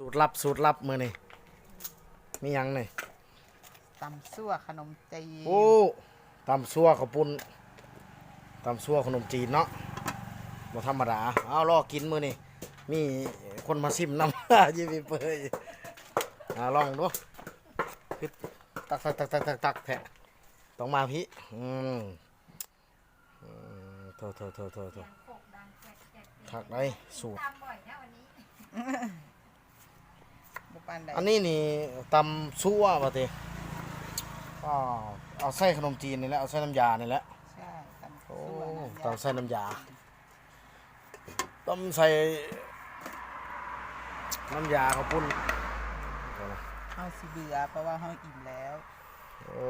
สูตรลับสูตรลับมือนี่มีหยังนี่ตำซั่วขนมจีนโอ้ตำซัวข้าวปุ้นตำซัวขนมจีนเนาะบ่ธรรมดาเอาลอกกินมือนี่มีคนมาซิมน้ำ ยี่ปีเปยอ่าลองดูคือตักตักตักตักตักตักแทะต้องมาพี่อืมอืมโทษโทษโทษโทษโทษถักได้สูตรบุ ปานใดอันนี้นี่ตำซั่วป่ะเตอ๋อเอาใส่ขนมจีนนี่แหละเอาใส่น้ำยานี่แหละใช่ตำโอ้ซั่วน้ำยาตำใส่น้ำยาตำใส่น้ำยาข้าวปุ้นเฮาสิเบื่อเพราะว่าเฮาอิ่มแล้วโอ้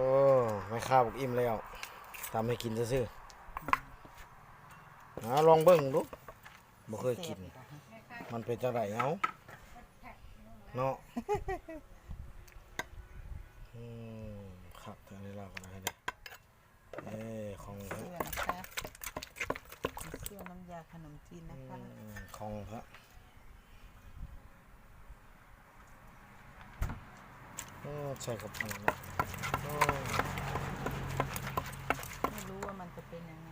ไม่ข้าวบอกอิ่มแล้วทำให้กินซื่อๆนะลองเบิ่งดูบ่เคยกิน มันเป็นจังไดเอา เนาะอืมขับทางนี้เราก็ได้เด้เอ้ของเสื้อนะคะเสื้อน้ำยาขนมจีนนะคะอืมของพระโอ้ใช่กับมันนะโอ้ไม่รู้ว่ามันจะเป็นยังไง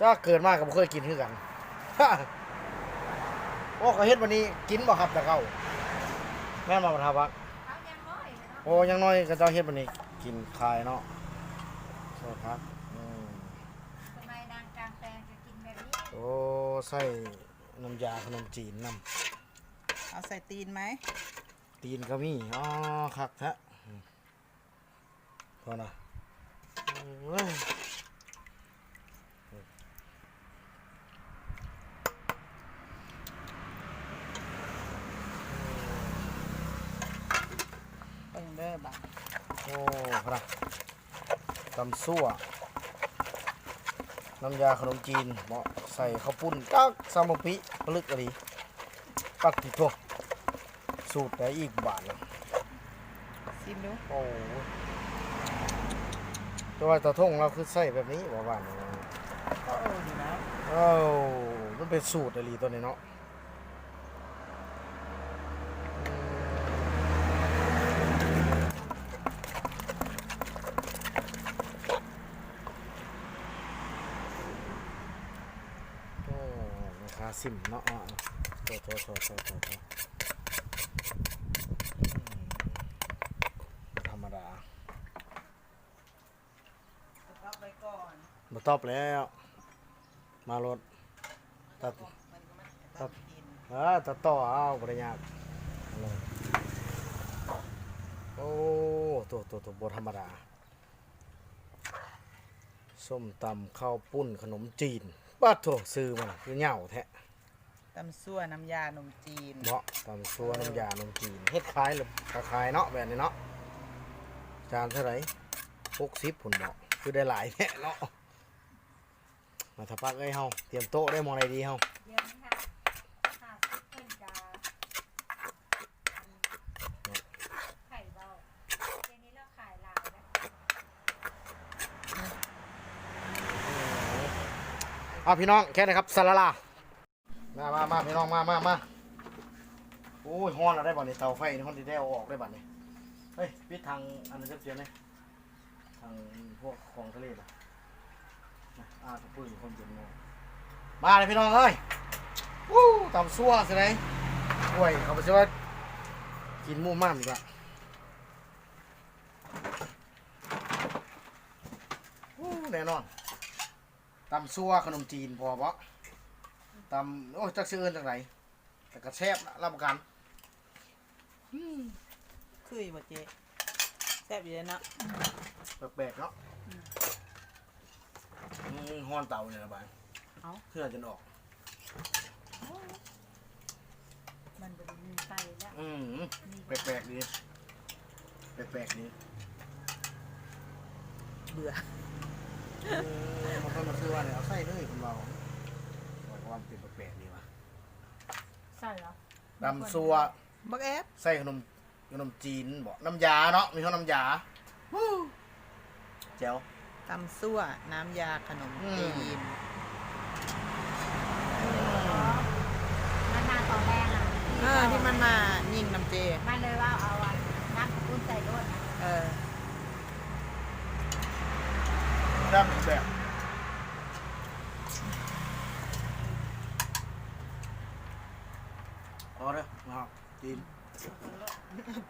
ถ้าเกิดมากับเคยกินคือกัน โอ้เขาเฮ็ดวันนี้กินบ่ครับแต่เขาแม่นมาประทาบักเขายังน้อยเนาะโอ้ยังน้อยก็เจ้าเฮ็ดวันนี้ กินคายเนาะใช่ครับอืมสมัยนางกลางแปลงจะกินแบบนี้โอ้ใส่น้ำยาขนมจีนน้เอาใส่ตีนไหมำตีนก็มีอ๋อคักแท้อืมพอนะโอ้ย เบิ่งเด้อบัด โอ้ครับตำซั่วน้ำยาขนมจีนเหมาะใส่ข้าวปุ้นกักซามปิพลึกอะไรปักติโตสูตรได้อีกบาทนะชิมดูโอ้แตัวาตะทงเราคือใส่แบบนี้ว่าบ้านนี้ก็เออดีนะโอ้มันเป็นสูตรอะไรตัวนี้เนาะโอ้ ราคาสิมเนาะอะโทษโทษโทษโทษโทษโทษอืมธรรมดารับไว้ก่อนมาตอบแล้ว มารถตัดมันก็มันครับกินเออตัดต่อเอาบริญากเอาเลยโอ้ตัวตัวตัวบธรรมดา ส้มตำข้าวปุ้นขนมจีน ป้าโถซื้อมาคือเหงาแท้ตำซั่วน้ำยาขนมจีน เนาะตำซัวน้ำยาขนมจีนเฮ็ดคล้ายหรือคล้ายๆเนาะแบบนี้เนาะจานเท่าไหร่หกสิบผลบอกคือได้หลายแท้เนาะมาถ้าปักเอ้ยเฮาเตรียมโต๊ะได้มองอะไรดีเฮาเดี๋ยวนี้ค่ะห้าสิบเพิ่นจะไข่เบาเดี๋ยวนี้เราขายลาวแล้ว เอาพี่น้องแค่นะครับสลาลามามามาพี่น้องมามามาโอ้ยฮ้อนแล้วได้บ่เนี่ยเตาไฟนี่ฮ้อนที่ได้เอาออกได้บ่เนี่ยเฮ้ยปิดทางอันนี้นเสียเนี่ยทางพวกของทะเลป่ะนะอาตะปุ้ยคนจนงงมาเลยพี่น้องเอ้ยวู้ตำซัวสิไหนโอ้ยเขาไปสิว่ากินมูม่ามอีกละวู้แน่นอน ตำซัวขนมจีนพอปะตำโอ้ยจักซื้อเอินจากไหนแต่กระแซบนะรับประกันคืออยู่บ่เจ๊แซ่บอยู่เลยเนาะแปลกๆเนาะอืมห้อนเตาเนี่ยนะบายเอ้าเพื่อจนออก มันบริมีไฟแล้วอืมแปลกๆดีแปลกๆดีเบื่อ เออมันต้องมาซื้อว่าเนี่ยเอาใส่เลยคุณเราบอกว่ามันเป็นแปลกๆดีวะใช่เหรอตำซัวบักแอฟใส่ขนมขนมจีนบอกน้ำยาเนาะมีข้าวน้ำยาวู้แจ๋ว ตำซั่วน้ำยาขนมจีน อืม มันเลยว่าเอาอันน้ำกุ้นใส่รถนะ เออ แซ่บอีกแบบเอาเด้อนะครับตีน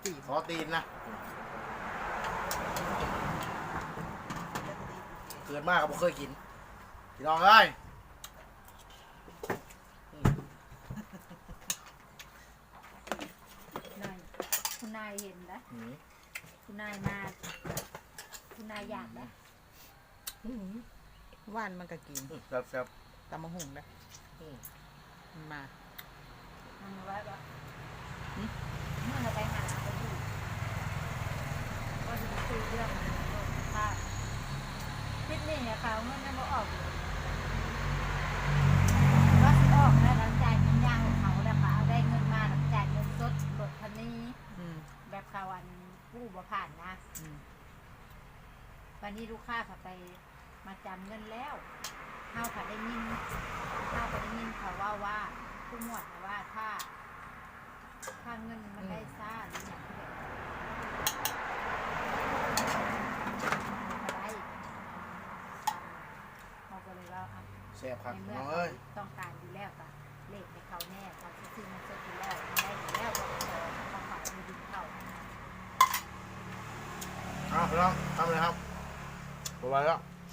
ตีขอตีนนะ เกิดมากก็บ่เคยกินพี่น้องเอ้ยนายคุณนายเห็นนะหืมคุณนายมา คุณนายอยากนะ ว่านมันก็กินแซ่บแซ่บตำมะหุงนะอืมมันมามันไว้ปะเมื่อเราไปหาไปอยู่ก็จะคุยเรื่องถ้าคิดนี่เนี่ยเขาเงินยังไม่ออกอยู่ว่าสิออกแล้วหลังจ่ายเงินยางของเขาแล้วค่ะเอาได้เงินมาหลังจ่ายเงินสดรถคันนี้อืมแบบเขาอันกู้บ่ผ่านนะ อืมวันนี้ลูกค้าเขาไป มาจำเงินแล้วเฮาค่ะได้ยินเฮาก็ได้ยินเขาว่าว่าผู้หมวดนะว่าถ้า ถ้าเงินมันได้ซ่าหรืออย่างที่แบบมันก็ได้เขาก็เลยว่าอะ แซ่บครับในพี่เมื่อน้องเขาเอ้ยต้องการอยู่แล้วก็เลขในเขาแน่เขาจะซื้อมันสดอยู่แล้วมันได้อยู่แล้วก็ขอเขาฝากมาดึงเขาเอาพี่น้องทำเลยครับบ๊ายบายแล้ว